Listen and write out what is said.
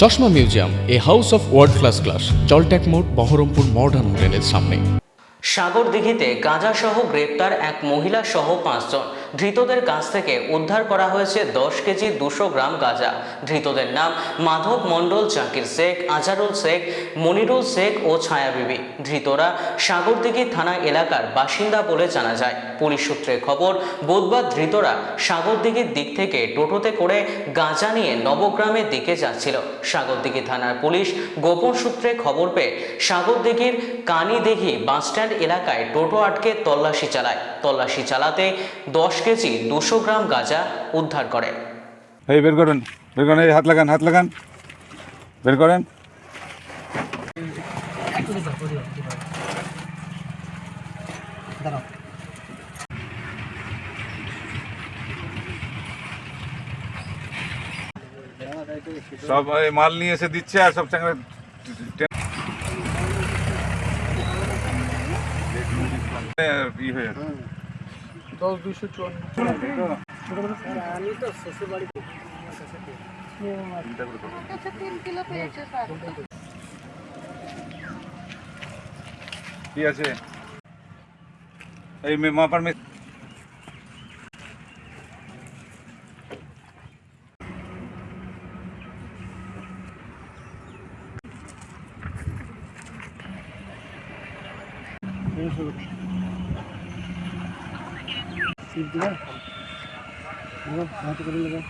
চশমা museum, a house of world class class জলট্যাক মোড়, Baharampur modern হোটেলের সামনে। সাগর দিঘিতে গাঁজাসহ গ্রেপ্তার এক মহিলা সহ পাঁচজন। ধৃতদের কাছ থেকে উদ্ধার করা হয়েছে দশ কেজি দুশো গ্রাম গাঁজা। ধৃতদের নাম মাধব মণ্ডল, জাকির শেখ, আজারুল শেখ, মনিরুল শেখ ও ছায়া বিবি ধৃতরা সাগরদিঘি থানা এলাকার বাসিন্দা বলে জানা যায়। পুলিশ সূত্রে খবর, বুধবার ধৃতরা সাগরদিঘির দিক থেকে টোটোতে করে গাঁজা নিয়ে নবগ্রামের দিকে যাচ্ছিল। সাগরদিঘি থানার পুলিশ গোপন সূত্রে খবর পেয়ে সাগরদিঘির কানিদিঘি বাসস্ট্যান্ড এলাকায় টোটো আটকে তল্লাশি চালায়। তল্লাশি চালাতে দশ কেজি দুশো গ্রাম গাঁজা উদ্ধার করে। এই, বের করেন বের করেন, এই হাত লাগান হাত লাগান। বের করেন। সব মাল নিয়ে এসে দিচ্ছে আর সব সঙ্গে ই হয়ে যাচ্ছে কি আছে এই মে- মাপার মে হাতে করে লাগা